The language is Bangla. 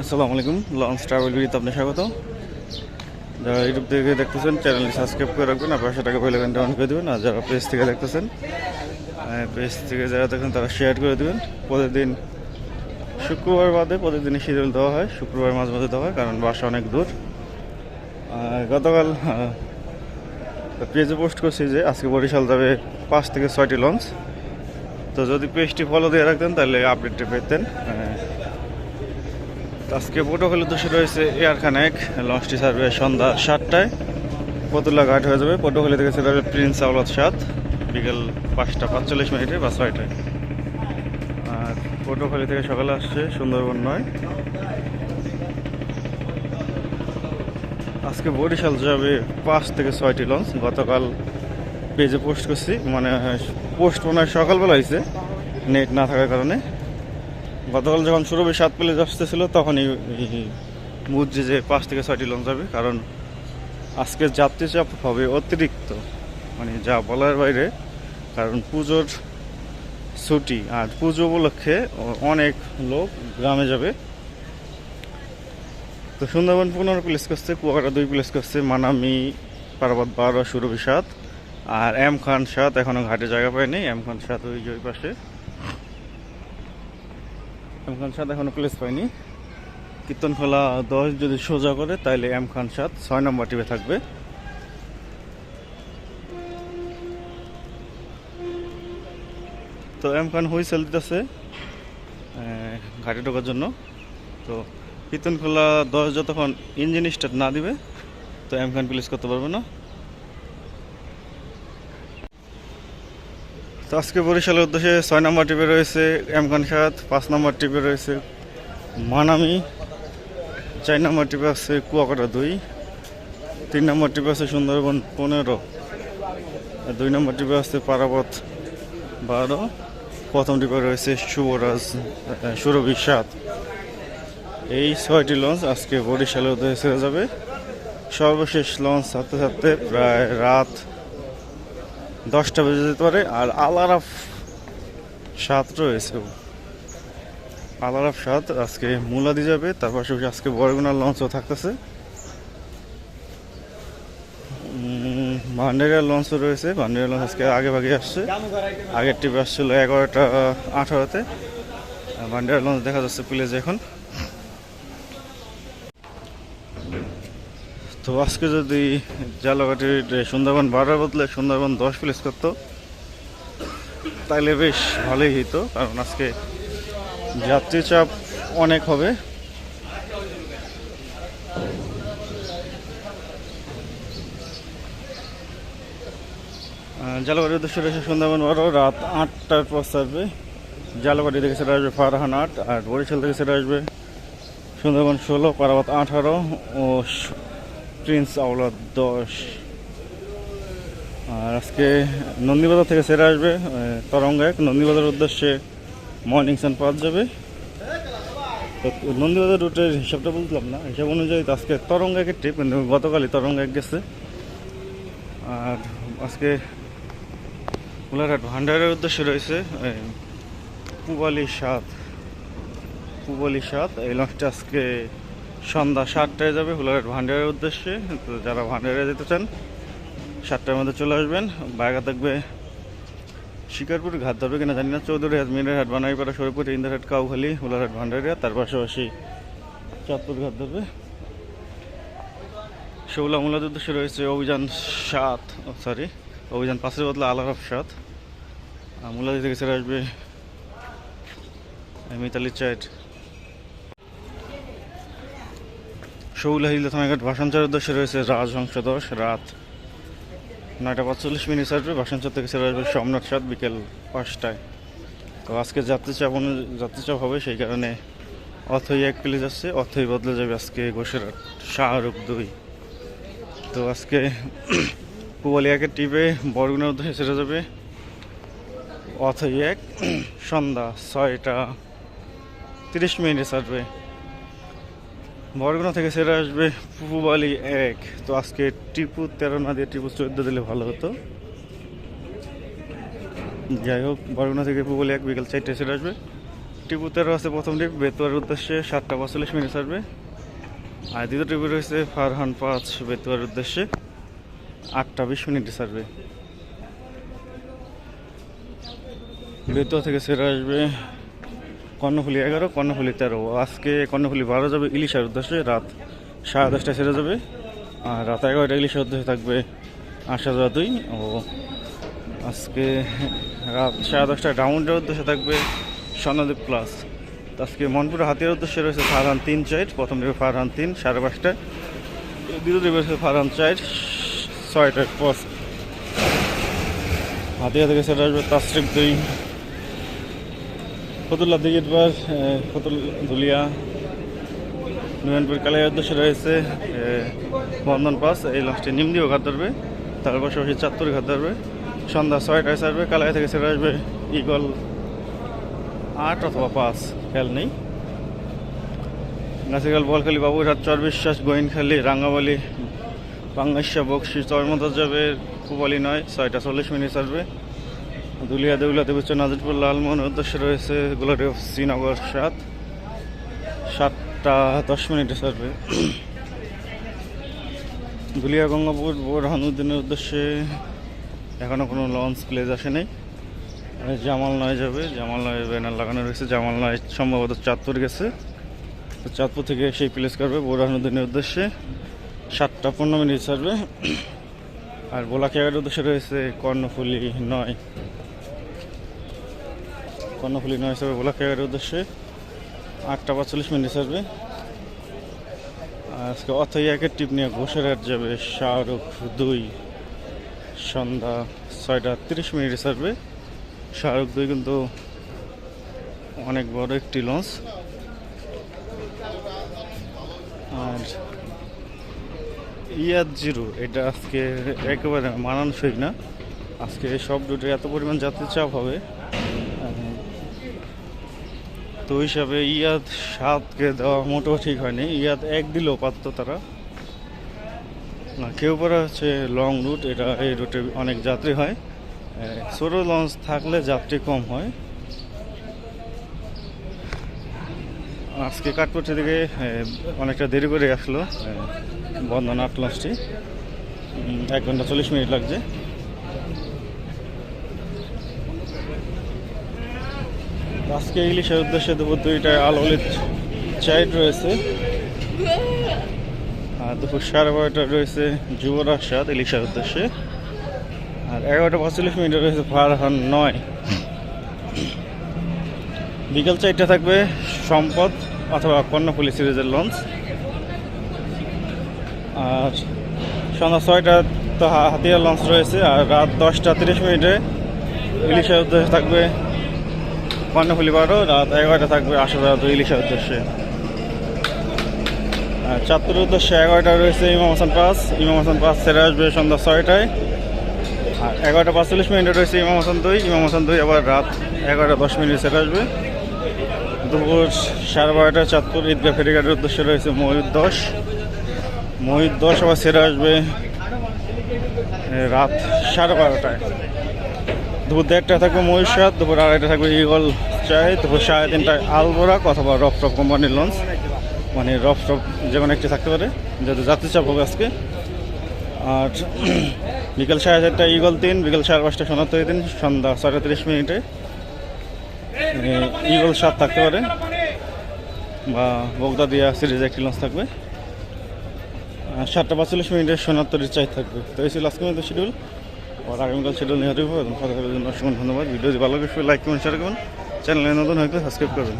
আসসালামু আলাইকুম লঞ্চ ট্রাভেল বিডিতে আপনি স্বাগত। যারা ইউটিউব থেকে দেখতেছেন চ্যানেলটি সাবস্ক্রাইব করে রাখবেন, আর পাশে টাকা আইকনটা অন করে দেবেন, আর যারা পেজ থেকে দেখতেছেন পেজ থেকে যারা দেখেন, তারা শেয়ার করে দেবেন। প্রতিদিন শুক্রবার বাদে প্রতিদিনই শিডিউল দেওয়া হয়, শুক্রবার মাঝে মাঝে দেওয়া হয়, কারণ বাসা অনেক দূর। গতকাল পেজে পোস্ট করছি যে আজকে বরিশাল যাবে পাঁচ থেকে ছয়টি লঞ্চ তো যদি পেজটি ফলো দিয়ে রাখতেন, তাহলে আপডেটটি পেতেন। আজকে প্রোটোকল উদ্দেশ্যে রয়েছে এয়ার খানেক লঞ্চটি সার্ভে সন্ধ্যা সাতটায়। পতুল্লা ঘাট হয়ে যাবে। পটুখালি থেকে হবে প্রিন্স আওলাদ সাত বিকেল পাঁচটা পাঁচচল্লিশ মিনিটে বা ছয়টায়। আর পটুখালি থেকে সকালে আসছে সুন্দরবন নয়। আজকে বরিশাল যাবে পাঁচ থেকে ছয়টি লঞ্চ। গতকাল পেজে পোস্ট করছি। মানে পোস্ট মনে হয় সকালবেলা হয়েছে। নেট না থাকার কারণে। গতকাল যখন সুরভি সাত প্লেজ আসতেছিল তখনই বুঝছি যে পাঁচ থেকে ছয়টি লঞ্চ যাবে, কারণ আজকে যাত্রী চাপ হবে অতিরিক্ত মানে যা বলার বাইরে, কারণ পুজোর ছুটি আর পুজো উপলক্ষে অনেক লোক গ্রামে যাবে। তো সুন্দরবন পনেরো প্লেস করছে, কুয়াকাটা দুই প্লেস করছে, মানামি পার্বত বারো সুরভি সাত আর এম খান সাত এখনও ঘাটে জায়গা পায়নি। এম খান সাত ওই ওই পাশে। এম খান সাত এখনও প্লেস পাইনি। কীর্তন কীর্তনখোলা দশ যদি সোজা করে তাহলে এম খান সাত ছয় নম্বর টিপে থাকবে। তো এম খান হুইসেল দিতেছে ঘাটে ঢোকার জন্য। তো কীর্তনখোলা দশ যতক্ষণ ইঞ্জিন স্টার্ট না দিবে, তো এম খান প্লেস করতে পারবে না। তো আজকে বরিশালের উদ্দেশ্যে ছয় নম্বর টিপে রয়েছে এম খান সাত পাঁচ নম্বর টিপে রয়েছে মানামি, চার নম্বর টিপে আছে কুয়াকাটা দুই, তিন নম্বর টিপে আছে সুন্দরবন পনেরো দুই নম্বর টিপে আছে পারাবত বারো, প্রথম টিপে রয়েছে শুভরাজ সুরভি সাত। এই ছয়টি লঞ্চ আজকে বরিশালের উদ্দেশ্যে ছেড়ে যাবে। সর্বশেষ লঞ্চ ছাড়তে ছাড়তে প্রায় রাত দশটা বেজে যেতে পারে, আর আলারাফ সাত রয়েছে। আলারাফ সাত, আজকে মুলাদি যাবে, তার পাশাপাশি আজকে বরগুনার লঞ্চও থাকতেছে। ভান্ডারিয়ার লঞ্চও রয়েছে, ভান্ডারিয়ার লঞ্চ আজকে আগে ভাগে আসছে। আগের টিপ আসছিল এগারোটা আঠারোতে। ভান্ডারিয়ার লঞ্চ দেখা যাচ্ছে প্লেজ এখন। তো আজকে যদি জালাঘাটির সুন্দরবন বারোর বদলে সুন্দরবন দশ প্লেস করতো তাহলে বেশ ভালোই হইতো কারণ আজকে যাত্রী চাপ অনেক হবে। আহ, জালবাড়ির উদ্দেশ্যে রয়েছে সুন্দরবন বারো রাত আটটার পর ছাড়বে। জালবাড়ি থেকে সেটা আসবে ফারহান আট আর বরিশাল থেকে সেটা আসবে সুন্দরবন ষোলো পারাবাত আঠারো ও প্রিন্স আওলাদ দশ। আর আজকে নন্দীবাজার থেকে সেরে আসবে তরঙ্গ এক। নন্দীবাজারের উদ্দেশ্যে মর্নিং সান পাওয়া যাবে। তো নন্দীবাজার রুটের হিসাবটা বুঝলাম না। হিসাব অনুযায়ী আজকে তরঙ্গ একের ট্রিপ কিন্তু গতকালই এক গেছে। আর আজকে কোলাঘাট ভান্ডারের উদ্দেশ্যে রয়েছে পুবালি সাত। পুবালি সাত, এই লঞ্চটা আজকে সন্ধ্যা সাতটায় যাবে হুলাঘাট ভান্ডারের উদ্দেশ্যে। তো যারা ভান্ডারে যেতে চান, সাতটার মধ্যে চলে আসবেন। বাইরে থাকবে শিকারপুর, ঘাট ধরবে কিনা জানি না। চৌধুরী হাট মিনের হাট, বানাইপাড়া, সরপুর, ইন্দারহাট, কাউখালী হুলারহাট ভান্ডারিয়া, তার পাশাপাশি চাঁদপুর ঘাট ধরবে। শৌলা মূলার উদ্দেশ্যে রয়েছে অভিযান সাত সরি অভিযান পাঁচের বদলে আলারফ সাত। মূলাদি থেকে ছেড়ে আসবে মিতালি চাইট শৌলা হিল থানাঘাট ভাষাঞ্চার উদ্দেশ্যে রয়েছে রাজহংস রাত নয়টা পাঁচচল্লিশ মিনিট আসবে। ভাষাঞ্চর থেকে ছেড়ে আসবে সোমনাথ সাত বিকেল পাঁচটায়। তো আজকে যাত্রী চাপ অনু- যাত্রী চাপ হবে সেই কারণে অথই এক প্লেজ আসছে, অথই বদলে যাবে আজকে ঘোষেরহাট শাহরুখ দুই। তো আজকে পুবালিয়াকে টিপে বরগুনার উদ্দেশ্যে ছেড়ে যাবে অথই এক। সন্ধ্যা ছয়টা তিরিশ মিনিটে ছাড়বে বরগুনা থেকে ছেড়ে আসবে পুবালি এক। তো আজকে টিপু তেরো না দিয়ে টিপু চোদ্দ দিলে ভালো হতো। যাই হোক, বরগুনা থেকে পুবালি এক, বিকেল চারটে ছেড়ে আসবে। টিপু তেরো আছে প্রথম ট্রিপ বেতুয়ার উদ্দেশ্যে সাতটা পঁয়তাল্লিশ মিনিট ছাড়বে। আর দ্বিতীয় ট্রিপে রয়েছে ফারহান পাঁচ, বেতুয়ার উদ্দেশ্যে আটটা বিশ মিনিটে ছাড়বে। বেতুয়া থেকে সেরে আসবে কর্ণফুলি এগারো, কর্ণফুলি তেরো। আজকে কর্ণফুলি বারো যাবে, ইলিশার উদ্দেশ্যে রাত সাড়ে দশটায় সেরে যাবে। আর রাত এগারোটা ইলিশের উদ্দেশ্যে থাকবে আশা যাওয়া দুই। ও, আজকে রাত সাড়ে দশটায় ডাউনের উদ্দেশ্যে থাকবে স্বর্ণদ্বীপ প্লাস আজকে মনপুর হাতিয়ার উদ্দেশ্যে রয়েছে ফারহান তিন চার প্রথম দিকে ফারহান তিন, সাড়ে পাঁচটায়। দ্বিতীয় দিকে রয়েছে ফারহান চার ছয়টায় পস হাতিয়া থেকে সেটা আসবে তাসরিফ দুই। ফতুল্লা দিঘির বার ফতুল ধুলিয়া, নুয়ানপুর কালিয়ার উদ্দেশ্যে রয়েছে বন্ধন পাস, এই লাস্টে নিমদিও ঘাট ধরবে, তার পাশাপাশি চাত্তর ঘাট ধরবে, সন্ধ্যা ছয়টায় ছাড়বে, কালাইয়া থেকে সেটা আসবে ইগল আট অথবা পাঁচ, খেয়াল নেই। নাসিকাল বলখালি, বাবুরহাট চর বিশ্বাস গোয়েনখালি রাঙ্গাবালি বাংলাদেশা, বক্সি চরমতা যাবে কুবালি নয়, ছয়টা চল্লিশ মিনিট ছাড়বে। দুলিয়া দেউলা দেবুচ্চ নাজিরপুর লালমোহন উদ্দেশ্যে রয়েছে গোলারি অফ শ্রীনগর সাত। সাতটা দশ মিনিটে ছাড়বে। দুলিয়া গঙ্গাপুর বোরহানুদ্দিনের উদ্দেশ্যে এখনও কোনো লঞ্চ প্লেজ আসে নাই জামাল নয় যাবে, জামাল নয় ব্যানার লাগানো রয়েছে। জামাল নয় সম্ভবত চাঁদপুর গেছে। তো চাঁদপুর থেকে সেই প্লেস করবে বোরহানুদ্দিনের উদ্দেশ্যে। সাতটা পনেরো মিনিট ছাড়বে। আর বোলাকিয়ার উদ্দেশ্যে রয়েছে কর্ণফুলি নয়। কর্ণফুলি নয় হিসাবে বোলাকিয়ার উদ্দেশ্যে আটটা পাঁচচল্লিশ মিনিট আর আজকে অথই একের টিপ নিয়ে ঘোষেরহাট যাবে শাহরুখ দুই, সন্ধ্যা ছয়টা তিরিশ মিনিটে ছাড়বে শাহরুখ দুই কিন্তু অনেক বড় একটি লঞ্চ। আর ইয়াদ জিরো, এটা আজকে একেবারে মানানসই না। আজকে সব রুটে এত পরিমাণ যাত্রী চাপ হবে। তো ওই হিসাবে ইয়াদ সাতকে দেওয়া মোটেও ঠিক হয়নি। ইয়াদ এক দিলেও পারত তারা। না, কেউ পরে হচ্ছে লং রুট এটা এই রুটে অনেক যাত্রী হয়। ছোট লঞ্চ থাকলে যাত্রী কম হয়। আজকে কাঠপট্টি থেকে অনেকটা দেরি করে আসলো বন্ধন আট লঞ্চটি এক ঘণ্টা চল্লিশ মিনিট লাগছে। আজকে ইলিশের উদ্দেশ্যে দুপুর দুইটায় আলোলিত চাইট রয়েছে। আর দুপুর সাড়ে বারোটা রয়েছে যুবরাজ সাত ইলিশের উদ্দেশ্যে। আর এগারোটা পঁয়তাল্লিশ মিনিটে রয়েছে ফারহান নয়। বিকেল চারটা থাকবে সম্পদ অথবা কর্ণফুলি সিরিজের লঞ্চ। আর সন্ধ্যা ছয়টা তো হাতিয়ার লঞ্চ রয়েছে, আর রাত দশটা তিরিশ মিনিটে ইলিশের উদ্দেশ্যে থাকবে কর্ণফুলি বারো রাত এগারোটা থাকবে যাওয়া ইলিশের উদ্দেশ্যে। আর চাঁদপুরের উদ্দেশ্যে এগারোটা রয়েছে ইমাম হাসান পাস। ইমাম হাসান পাস ছেড়ে আসবে সন্ধ্যা ছয়টায়। আর এগারোটা পাঁচচল্লিশ মিনিটে রয়েছে ইমাম হাসান দুই। ইমাম হাসান দুই আবার রাত এগারোটা দশ মিনিট সেরে আসবে। দুপুর সাড়ে বারোটায় চাঁদপুর ঈদগাহ ফেরিঘাটের উদ্দেশ্যে রয়েছে ময়ূর দশ। ময়ূর দশ আবার সেরে আসবে রাত সাড়ে বারোটায়। দুপুর দেড়টায় থাকবে সাত দুপুর আড়াইটা থাকবে ইগল চাই দুপুর সাড়ে তিনটায় আলবোরাক অথবা রফ টপ কোম্পানির লঞ্চ মানে রফ টপ যে কোনো একটি থাকতে পারে যেহেতু যাত্রী চাপ হবে আজকে। আর বিকেল সাড়ে চারটায় ইগল তিন বিকেল সাড়ে পাঁচটা সোনাত্তর তিন সন্ধ্যা সাড়ে তিরিশ মিনিটে। এ, ইগল সাত থাকতে পারে। বা বগদা দিয়া সিরিজ একটি লঞ্চ থাকবে। সাতটা পাঁচচল্লিশ মিনিটের সোনাত্তরের চাই থাকবে। তো এই ছিল আজকে শিডিউল আর আগামীকাল শিডিউল নিয়ে হবে এবং কথা জন্য অসংখ্য ধন্যবাদ ভিডিও ভালো লাগে লাইক কমেন্ট শেয়ার করবেন চ্যানেলে নতুন হয়তো সাবস্ক্রাইব করবেন